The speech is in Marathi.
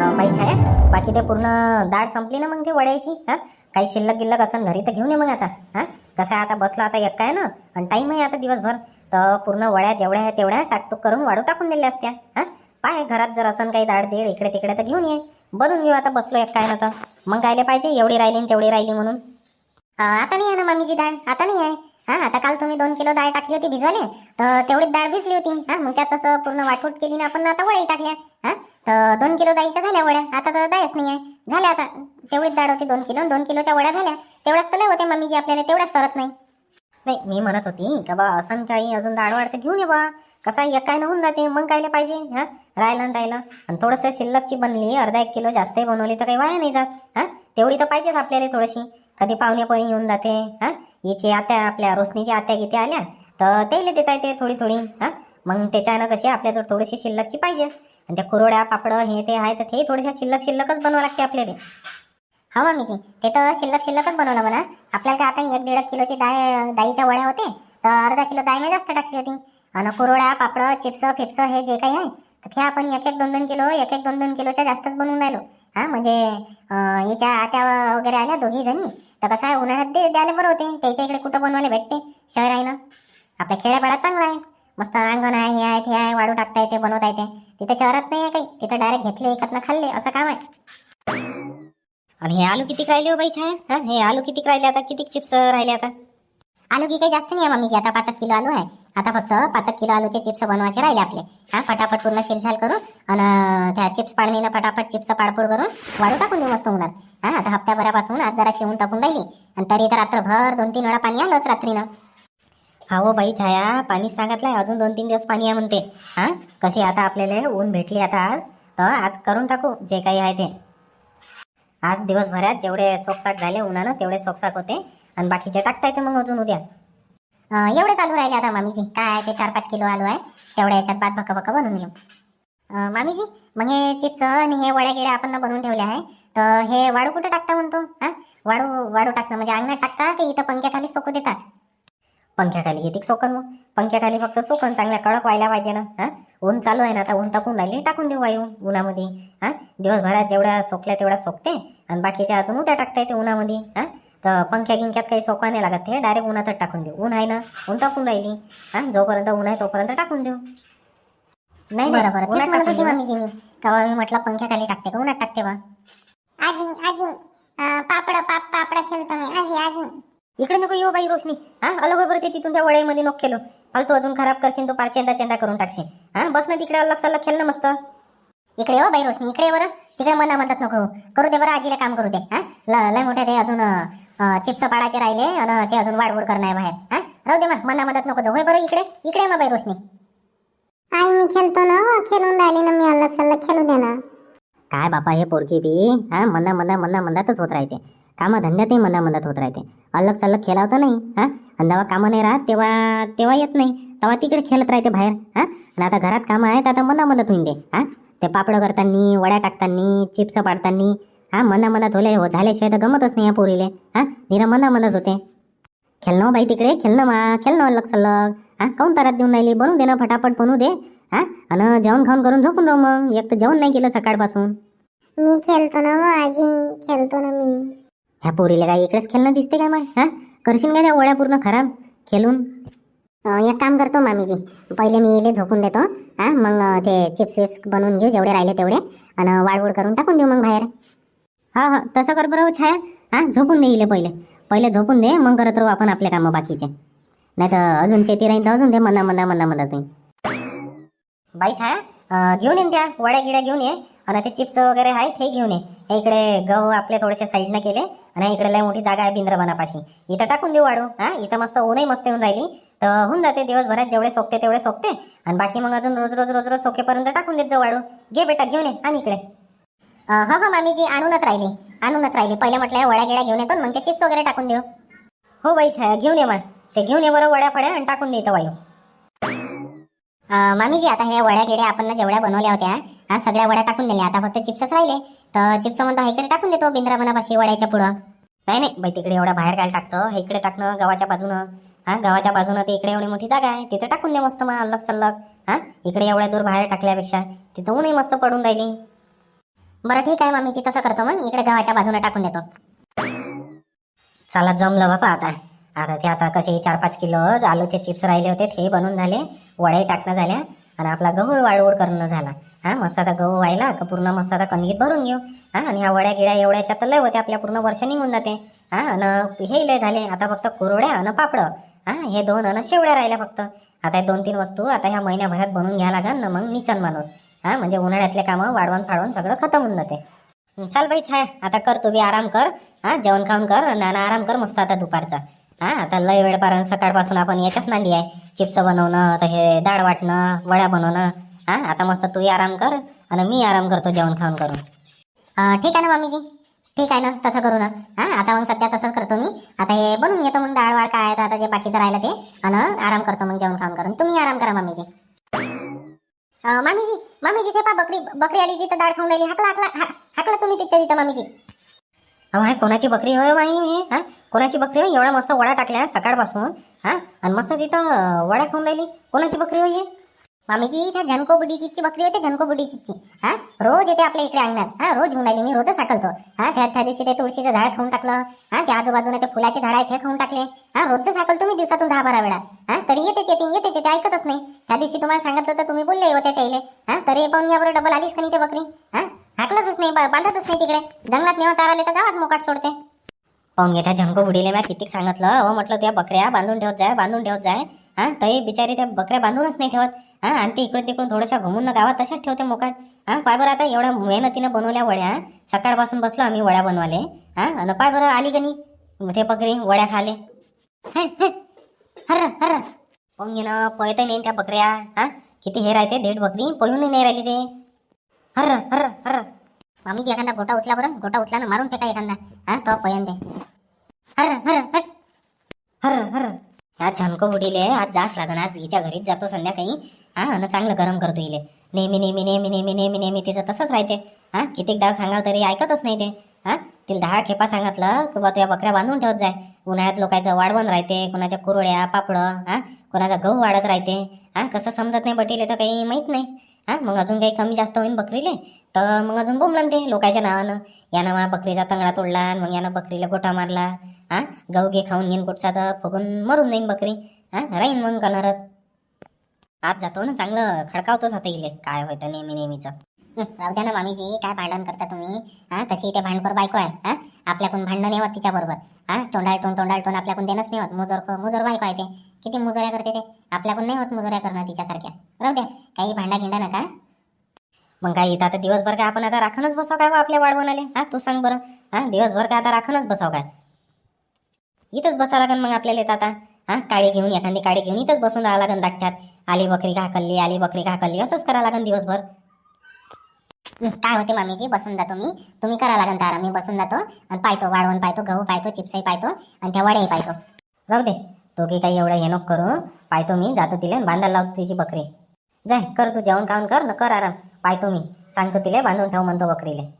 अन बाई छाया. बाकी ते पूर्ण डाळ संपली ना मग ते वड्याची हा? काही शिल्लक गिल्लक असं घरी तर घेऊन ये मग आता हा? कसं आहे आता बसलो आता एक काय ना? आणि टाईम आहे आता दिवसभर. तर पूर्ण वड्या जेवढ्या आहे तेवढ्या टाकटूक करून वाढू टाकून दिल्या असत्या हा? पाय घरात जर असन काही दाळ दीड इकडे तिकडे तर घेऊन ये. बनून घेऊ आता बसलो एक काय ना तर. मग कायले पाहिजे एवढी राहिली तेवढी राहिली म्हणून. आता नाही आहे ना मामीची डाळ आता नाही आहे. हा आता काल तुम्ही दोन किलो डाळ टाकली होती भिजवाले तर तेवढीच डाळ भिजली होती. हा मग त्याचं असं पूर्ण वाटपूट केली ना आपण आता वड्या टाकल्या. हा तर दोन किलो डाळीच्या झाल्या वड्या आता तर डाळच नाही आहे झाल्या आता तेवढीच डाळ होती दोन किलो दोन किलोच्या वड्या झाल्या. तेवढ्याच तर नाही होते मम्मीजी आपल्याला तेवढ्याच सरत नाही. नाही मी म्हणत होती का बा असं काही अजून डाळ वाढते घेऊन ये बा. कसा एक काय ना होऊन जाते मग कायले पाहिजे हा? राहिलं आणि राहिलं. आणि थोडंसं शिल्लकची बनली अर्धा एक किलो जास्तही बनवली तर काही वाया नाही जात हा? तेवढी तर पाहिजेच आपल्याला थोडीशी. कधी पाहुणे कोणी येऊन जाते हा? हिचे आत्या आपल्या रोशनीच्या आत्या किती आल्या तर त्याला देता येते थोडी थोडी हा? मग त्याच्यानं कशी आपल्याजवळ थोडीशी शिल्लकची पाहिजे. आणि त्या कुरोड्या पापड हे ते आहे तर ते थोडेशा शिल्लक शिल्लकच बनवावं लागते आपल्याला. हो मी ते तर शिल्लक शिल्लकच बनवलं म्हणा. आपल्याला आता एक दीड किलोची डाळ डाळीच्या वड्या होते तर अर्धा किलो डाळ मी जास्त टाकली होती. आणि कुरोड्या पापड चिप्स फिप्स हे जे काही आहे तर ते आपण एक एक दोन दोन किलो एक एक दोन दोन किलोच्या जास्तच बनवून राहिलो. हा म्हणजे याच्या आत्या वगैरे आल्या दोघी जणी. तर कसं आहे उन्हाळ्यात दे द्यायला बरं होते. त्याच्या इकडे कुठं बनवायला भेटते? शहर आहे ना? आपल्या खेड्यापाड्यात चांगला आहे. मस्त अंगण आहे हे आहे ते आहे वाढू टाकता येते बनवता येते तिथे शहरात नाही आहे काही. तिथं डायरेक्ट घेतले एकत्र खाल्ले असं काम आहे. आणि हे आलू किती राहिले हो बाई छाया हा हे आलू किती राहिले आता? किती चिप्स राहिले आता? आलू की काही जास्त नाही आहे मम्मीजी. आता पाच किलो आलू आहे. आता फक्त पाच एक किलो आलूचे चिप्स बनवायचे राहिले आपले. हा फटाफट पूर्ण शिलसाल करू आणि त्या चिप्स पाडणीनं फटाफट चिप्स पाडपूड करून वाळू टाकून देऊ मस्त उन्हात. हा आता हप्त्याभरापासून आज जरा शिवून टाकून राहिली. आणि तरी तर रात्रभर दोन तीन वेळा पाणी आलंच रात्रीनं. हा हो बाई छाया पाणी सांगितलंय अजून दोन तीन दिवस पाणी आहे म्हणते. हा कशी आता आपल्याला ऊन भेटली आता आज? तर आज करून टाकू जे काही आहे ते. आज दिवसभरात जेवढे सोकसाक झाले उन्हानं तेवढे सोकसाक होते. आणि बाकीचे टाकता येते मग अजून उद्या. एवढे चालू राहिले आता मामीजी. काय ते चार पाच किलो आलू आहे. तेवढ्या याच्यात भात भक्का भक्का बनवून घेऊ. मामीजी मग हे चिप्स आणि हे वड्या गिड्या आपण बनवून ठेवले आहे. तर हे वाळू कुठं टाकता म्हणतो? हा? वाळू वाळू टाकणं म्हणजे अंगणात टाकता की इथं पंख्याखाली सोकू देतात? पंख्याखाली घेते सोकन मग. पंख्याखाली फक्त सोकन चांगल्या कडक व्हायला पाहिजे ना. हा? ऊन चालू आहे ना आता ऊन टाकून राहिले टाकून देऊ वायू उन्हामध्ये. हा? दिवसभरात जेवढ्या सोकल्या तेवढ्या सोकते आणि बाकीच्या अजून उद्या टाकता येते उन्हामध्ये. हा? तर पंख्या गिंक्यात काही सोका नाही लागत. ते डायरेक्ट उन्हातच टाकून देऊ. ऊन आहे ना? ऊन टाकून राहिली. हा जोपर्यंत ऊन आहे तोपर्यंत टाकून देऊ. नाही बरं बरं. उन्हात टाकून देऊ. मी मी. तेव्हा मी म्हटलं पंख्याखाली टाकते का? उन्हात टाकते बा. आजी आजी. अं, पापड पाप पापड खेळतो मी. आजी आजी. इकडे नको येऊ बाई रोशनी. हा अलग बरं ते तिथून त्या वड्यामध्ये नको खेळू फालतू अजून खराब करशील तो पार चेंदा चेंदा करून टाकशील. हा बस ना तिकडे अलग सल्लग खेळ ना मस्त. इकडे हो बाई रोशनी. इकडे ये बरं. तिकडे मना म्हणतात नको करू दे बरं आजीला काम करू दे. हा ल- लय मोठे ते अजून चिप्स पाडायचे राहिले आणि ते अजून वाढवड करणं आहे बाहेर. हा? राहू दे मग मना मदत नको जाऊ होय बरं इकडे इकडे मग बाई रोशनी. आई मी खेळतो ना हो, खेळून राहिली ना मी अलग सल्लग खेळू दे ना. काय बापा हे पोरगी बी हा? मना मना मना मनातच होत राहते. कामधंद्यातही मना मनात होत राहते. अलग सल्लग खेळावतं नाही हा? आणि जेव्हा कामं नाही राहत तेव्हा तेव्हा येत नाही. तेव्हा तिकडे खेळत राहते बाहेर हा? आणि आता घरात कामं आहेत आता मना मदत होईन दे हा? ते पापड करतानी वड्या टाकतानी चिप्स पाडतानी हा मना मनात होले हो झाल्याशिवाय तर गमतच नाही या पोरीले. हा निरा मना मनात होते खेळणं हो बाई तिकडे खेळणं मा खेळणं अलग सल्लग हा काऊन तारात देऊन राहिली? बनवून दे ना फटाफट बनवू दे. हा आणि जेवण खाऊन करून झोपून राहू मग. एक तर जेवण नाही केलं सकाळपासून. मी खेळतो ना हो आजी. खेळतो ना मी. ह्या पोरीला काय इकडेच खेळणं दिसते काय मग हा करशील का त्या ओळ्या पूर्ण खराब? खेळून. अं, एक काम करतो मामीजी. पहिले मी इले झोपून देतो. हा मग अं, ते चिप्स विप्स बनवून घेऊ जेवढे राहिले तेवढे. आणि वाळवड करून टाकून देऊ मग बाहेर. हा हा तसं कर बरं हो, छाया. हा झोपून दे पहिले. पहिले झोपून दे मग करत राहू आपण आपले कामं बाकीचे. नाही तर अजून चेती राहील तर अजून दे मना मना मना मना तुम्ही. बाई छाया घेऊन येईन त्या वड्या गिड्या घेऊन ये. आणि ते चिप्स वगैरे आहेत हे घेऊन ये. हे इकडे गहू आपले थोडेसे साईडनं केले. आणि इकडे लय मोठी जागा आहे बिंद्रबनापाशी. इथं टाकून देऊ वाढू हा इथं मस्त ऊनही मस्त येऊन राहिली. तर होऊन जाते दिवसभरात जेवढे सोकते तेवढे सोकते आणि बाकी मग अजून रोज रोज रोज रोज सोकेपर्यंत टाकून देत जाऊ वाढू घे बेटा घेऊन ये आणि इकडे. हो हो मामीजी आणूनच राहिली. आणूनच राहिली. पहिले म्हटलं वड्या गिड्या घेऊन येतो मग ते चिप्स वगैरे टाकून देऊ. हो बाई छाया घेऊन ये मग. ते घेऊन ये बरं वड्या फड्या आणि टाकून देतो इथं वायू जी मामीजी आता ह्या वड्या गिड्या आपण जेवढ्या बनवल्या होत्या हा सगळ्या वड्या टाकून दिल्या. आता फक्त चिप्सच राहिले. तर चिप्स म्हणतो इकडे टाकून देतो बिंद्राबनापाशी वड्याच्या पुढं. नाही नाही बाई तिकडे एवढा बाहेर काय टाकतं. इकडे टाकणं गावाच्या बाजूनं. हा गावाच्या बाजूनं ते इकडे एवढी मोठी जागा आहे. तिथे टाकून दे मस्त मग अलग सल्लग हा इकडे एवढ्या दूर बाहेर टाकल्यापेक्षा तिथं ऊनही मस्त पडून राहिली. बरं ठीक आहे मामीजी तसं करतो मग. इकडे गव्हाच्या बाजूने टाकून देतो. चला जमलं बापा आता. आता ते आता कसे चार पाच किलो आलूचे चिप्स राहिले होते ते बनून झाले. वड्याही टाकणं झाल्या. आणि आपला गहू वाळवड करणं झाला. हा मस्त आता गहू व्हायला का पूर्ण मस्त आता कणगीत भरून घेऊ. हा आणि ह्या वड्या गिड्या एवढ्याच्या तर लय होते आपल्या पूर्ण वर्ष निघून जाते. हा आणि हे लय झाले. आता फक्त कुरवड्या आणि पापड. हा हे दोन आणि शेवड्या राहिल्या फक्त. आता दोन तीन वस्तू आता ह्या महिन्याभरात बनवून घ्या लागेल ना मग निचन माणूस. हा म्हणजे उन्हाळ्यातले कामं वाढवून फाडवून सगळं खतम होऊन जाते. चल बाई छाय. आता कर तू बी आराम कर. हा जेवण खाऊन कर. नाना आराम कर मस्त आता दुपारचा. हा आता लय वेळपर्यंत सकाळपासून आपण याच्याच नांदी आहे. चिप्स बनवणं आता हे डाळ वाटणं वड्या बनवणं. हा आता मस्त तूही आराम कर आणि मी आराम करतो जेवण खाऊन करून. ठीक आहे ना मामीजी? ठीक आहे ना तसं करू ना. हा आता मग सध्या तसंच करतो मी. आता हे बनवून घेतो मग डाळ वाळ काय आहे तर आता जे बाकीचं राहिलं ते. आणि आराम करतो मग जेवण खाऊन करून. तुम्ही आराम करा मामीजी. अं, मामीजी मामीजी ते पा बकरी बकरी आली तिथं डाळ खाऊन राहिली. हाकला हाकला हाकला तुम्ही तिथच्या तिथं मामीजी. अहो हाय कोणाची बकरी होय माई हे हा? कोणाची बकरी होय? एवढा मस्त वडा टाकल्या सकाळपासून हा? आणि मस्त तिथं वडा खाऊन राहिली. कोणाची बकरी होय हे? मामीजी त्या झनको बुडीची बकरी होते झनको बुडीची हा? रोज येते आपल्या इकडे अंगणात. हा रोज घेऊन राहिली मी रोजच हाकलतो हा त्या त्या दिवशी ते तुळशीचं झाड खाऊन टाकलं. हा त्या आजूबाजूने ते फुलाचे झाड आहे ते खाऊन टाकले. हा रोजच हाकलतो मी दिवसातून दहा बारा वेळा. हा तरी येतेच येते येतेच येते ऐकतच नाही. त्या दिवशी तुम्हाला सांगितलं होतं तुम्ही बोलले होते त्याले. हा तरी पाहून यावर डबल आलीच का नाही ते बकरी. हा हाकलतच नाही बांधतच नाही तिकडे. जंगलात नेवा चाराले तर गावात मोकाट सोडते. पाहून त्या झंको बुडीले मी कितीक सांगितलं? हो म्हटलं त्या बकऱ्या बांधून ठेवत जाय बांधून ठेवत जाय. हा तरी बिचारी त्या बकऱ्या बांधूनच नाही ठेवत. हा आणि ते इकडून तिकडून थोड्याशा घुमून न गावात तशाच ठेवते मोकाट हा पाय बरं आता एवढ्या मेहनतीनं बनवल्या वड्या. सकाळपासून बसलो आम्ही वड्या बनवाले हा आणि पाय बरं आली का नाही ते बकरी वड्या खाले. हर हर हर्र पाहून पळत नाही त्या बकऱ्या. हा किती हे राहते देठ बकरी. पळून नाही राहिली ते. हर हर हर मामीजी एखादा गोटा उचला बरं. गोटा उचला ना मारून फेका एखादा. हा तो पयन दे हर हर हर. हर हर. ह्या छानको बुडीले आज जास लागन आज हिच्या घरीच जातो संध्याकाळी. हा आणि चांगलं गरम करतो हिले नेहमी नेहमी नेहमी नेहमी नेहमी नेहमी तिचं तसंच राहते. हा कितीक डाव सांगाल तरी ऐकतच नाही ते. हा तिला दहा खेपा सांगितलं की बा त्या बकऱ्या बांधून ठेवत जाय. उन्हाळ्यात लोकांचं वाढवण राहते कोणाच्या कुरड्या पापडं हा कोणाचा गहू वाढत राहते. हा कसं समजत नाही बटीले तर काही माहीत नाही. हा मग अजून काही कमी जास्त होईन बकरीले? तर मग अजून बोंबलं ते लोकांच्या नावानं. यानं मा बकरीचा तंगडा तोडला आणि मग यानं बकरीला गोटा मारला. हा गहू घे खाऊन घेईन कुठचा तर फुगून मरून जाईन बकरी. हा राहीन मग कनारत आज जातो ना चांगलं खडकावतोच आता इले. काय होतं नेहमी नेहमीचं. राहू द्या ना मामीजी काय भांडण करता तुम्ही? हा तशी ते भांडपर बायको आहे. हा आपल्याकडून भांडण नाही होत तिच्या बरोबर हा तोंडाळटोन तोंडाळटोन आपल्याकडून देणंच नाही होत. मुजोर मुजोर बायको आहे ते. किती मुजोऱ्या करते ते? आपल्याकडून नाही होत मुजोऱ्या करणं तिच्यासारख्या. राहू द्या काही भांडा गिंडा नका. मग काय इथं आता दिवसभर काय आपण आता राखणच बसाव काय बा आपल्या वाढवून हा तू सांग बरं. हा दिवसभर काय आता राखणच बसाव काय? इथंच बसा लागन मग आपल्याला येतात आता. हा काळी घेऊन एखादी काळी घेऊन इथंच बसून राहा लागन दाट्यात आली बकरी घाकल्ली आली बकरी घाकल्ली असंच करा लागन दिवसभर. काय होते मामीजी बसून जातो मी तुम्ही करा लागन तारा मी बसून जातो. आणि पाहतो वाढवून पाहतो गहू पाहतो चिप्सही पाहतो आणि त्या वड्याही पाहतो. राहू दे. तो की काही एवढं हे नको करू. पाहतो मी जातो तिला बांधायला लावतो तिची बकरी. जाय कर तू जेवण खाऊन कर न कर आराम. पाहतो मी सांगतो तिला बांधून ठेव म्हणतो बकरीले.